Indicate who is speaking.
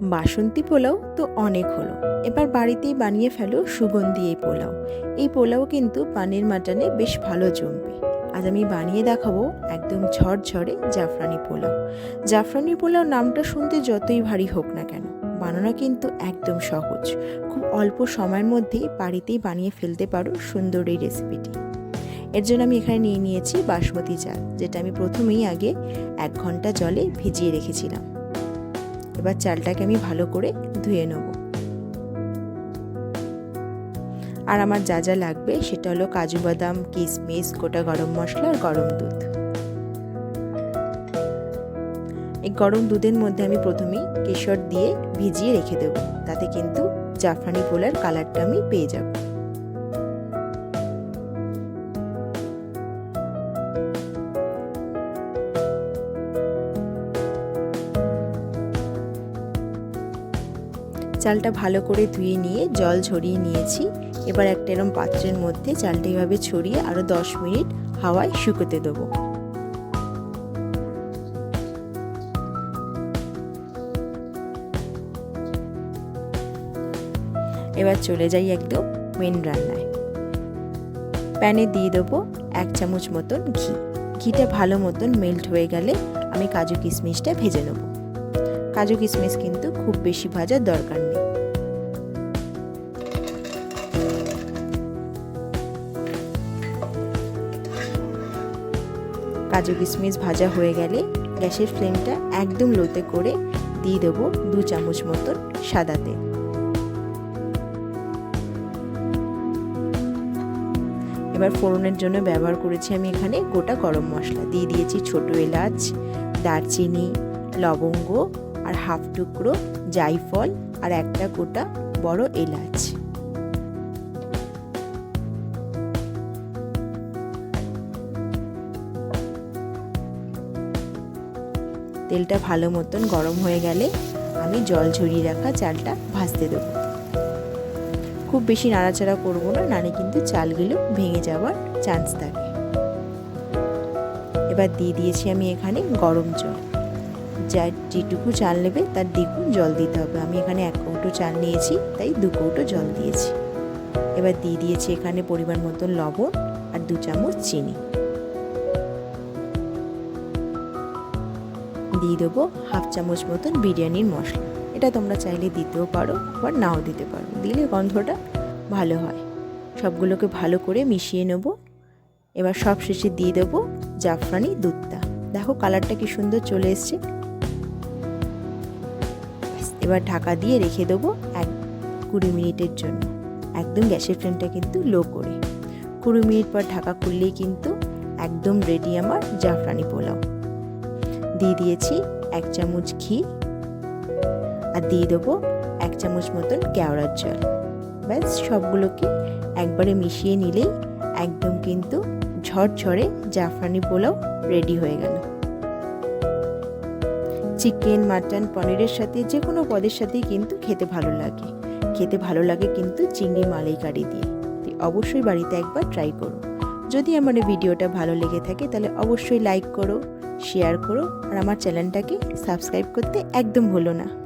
Speaker 1: বাসন্তী পোলাও তো অনেক হলো। এবার বাড়িতেই বানিয়ে ফেলো সুগন্ধি এই পোলাও। এই পোলাও কিন্তু পানির মাটনে বেশ ভালো জমবে। আজ আমি বানিয়ে দেখাবো একদম ঝরঝরে জাফরানি পোলাও। জাফরানি পোলাও নামটা শুনতে যতই ভারী হোক না কেন, বানানো কিন্তু একদম সহজ। খুব অল্প সময়ের মধ্যেই বাড়িতেই বানিয়ে ফেলতে পারো সুন্দর এই রেসিপিটি। এর জন্য আমি এখানে নিয়ে নিয়েছি বাসমতি চাল, যেটা আমি প্রথমেই আগে এক ঘণ্টা জলে ভিজিয়ে রেখেছিলাম। এবার চালটাকে আমি ভালো করে ধুয়ে নেব। আর আমার যা যা লাগবে সেটা হলো কাজু বাদাম, কিশমিশ, গোটা গরম মশলা আর গরম দুধ। এই গরম দুধের মধ্যে আমি প্রথমেই কেশর দিয়ে ভিজিয়ে রেখে দেবো। তাতে কিন্তু জাফরানি পোলার কালারটা আমি পেয়ে যাব। চালটা ভালো করে ধুয়ে নিয়ে জল ঝরিয়ে নিয়েছি। এবার একটা এরম পাত্রের মধ্যে চালটা এভাবে ছড়িয়ে আরও দশ মিনিট হাওয়ায় শুকোতে দেবো। এবার চলে যাই একদম মেন রান্নায়। প্যানে দিয়ে দেবো এক চামচ মতন ঘি। ঘিটা ভালো মতন মেল্ট হয়ে গেলে আমি কাজু কিশমিশটা ভেজে নেব। কাজু কিশমিশ কিন্তু খুব বেশি ভাজার দরকার কাজু কিশমিশ ভাজা হয়ে গেলে গ্যাসের ফ্লেমটা একদম লোতে করে দিয়ে দেবো দু চামচ মতন সাদা তেল। এবার ফোড়নের জন্য ব্যবহার করেছি আমি এখানে গোটা গরম মশলা। দিয়ে দিয়েছি ছোট এলাচ, দারচিনি, লবঙ্গ আর হাফ টুকরো জাইফল আর একটা গোটা বড় এলাচ। তেলটা ভালো মতন গরম হয়ে গেলে আমি জল ঝরিয়ে রাখা চালটা ভাজতে দেবো। খুব বেশি নাড়াচাড়া করব না নালে কিন্তু চালগুলো ভেঙে যাওয়ার চান্স থাকে। এবার দিয়ে দিয়েছি আমি এখানে গরম জল। যা যেটুকু চাল নেবে তার দ্বিগুণ জল দিতে হবে। আমি এখানে এক কৌটো চাল নিয়েছি, তাই দু কৌটো জল দিয়েছি। এবার দিয়ে দিয়েছি এখানে পরিমাণ মতন লবণ আর দু চামচ চিনি। দিয়ে দেবো হাফ চামচ মতন বিরিয়ানির মশলা। এটা তোমরা চাইলে দিতেও পারো, আবার নাও দিতে পারো। দিলে গন্ধটা ভালো হয়। সবগুলোকে ভালো করে মিশিয়ে নেব। এবার সব শেষে দিয়ে দেবো জাফরানি দুধটা। দেখো কালারটা কি সুন্দর চলে এসছে। এবার ঢাকা দিয়ে রেখে দেবো এক কুড়ি মিনিটের জন্য। একদম গ্যাসের ফ্লেমটা কিন্তু লো করে। কুড়ি মিনিট পর ঢাকা খুললেই কিন্তু একদম রেডি আমার জাফরানি পোলাও। দিয়ে দিয়েছি এক চামচ ঘি আর দিয়ে দেবো এক চামচ মতন কেওড়ার জল। ব্যাস, সবগুলোকে একবারে মিশিয়ে নিলেই একদম কিন্তু ঝরঝরে জাফরানি পোলাও রেডি হয়ে গেল। চিকেন, মাটন, পনিরের সাথে যে কোনো পদের সাথেই কিন্তু খেতে ভালো লাগে। খেতে ভালো লাগে কিন্তু চিংড়ি মালাইকারি দিয়ে। অবশ্যই বাড়িতে একবার ট্রাই করো। যদি আমার ভিডিওটা ভালো লেগে থাকে তাহলে অবশ্যই লাইক করো। শেয়ার করো আর আমার চ্যানেলটাকে সাবস্ক্রাইব করতে একদম ভুলো না।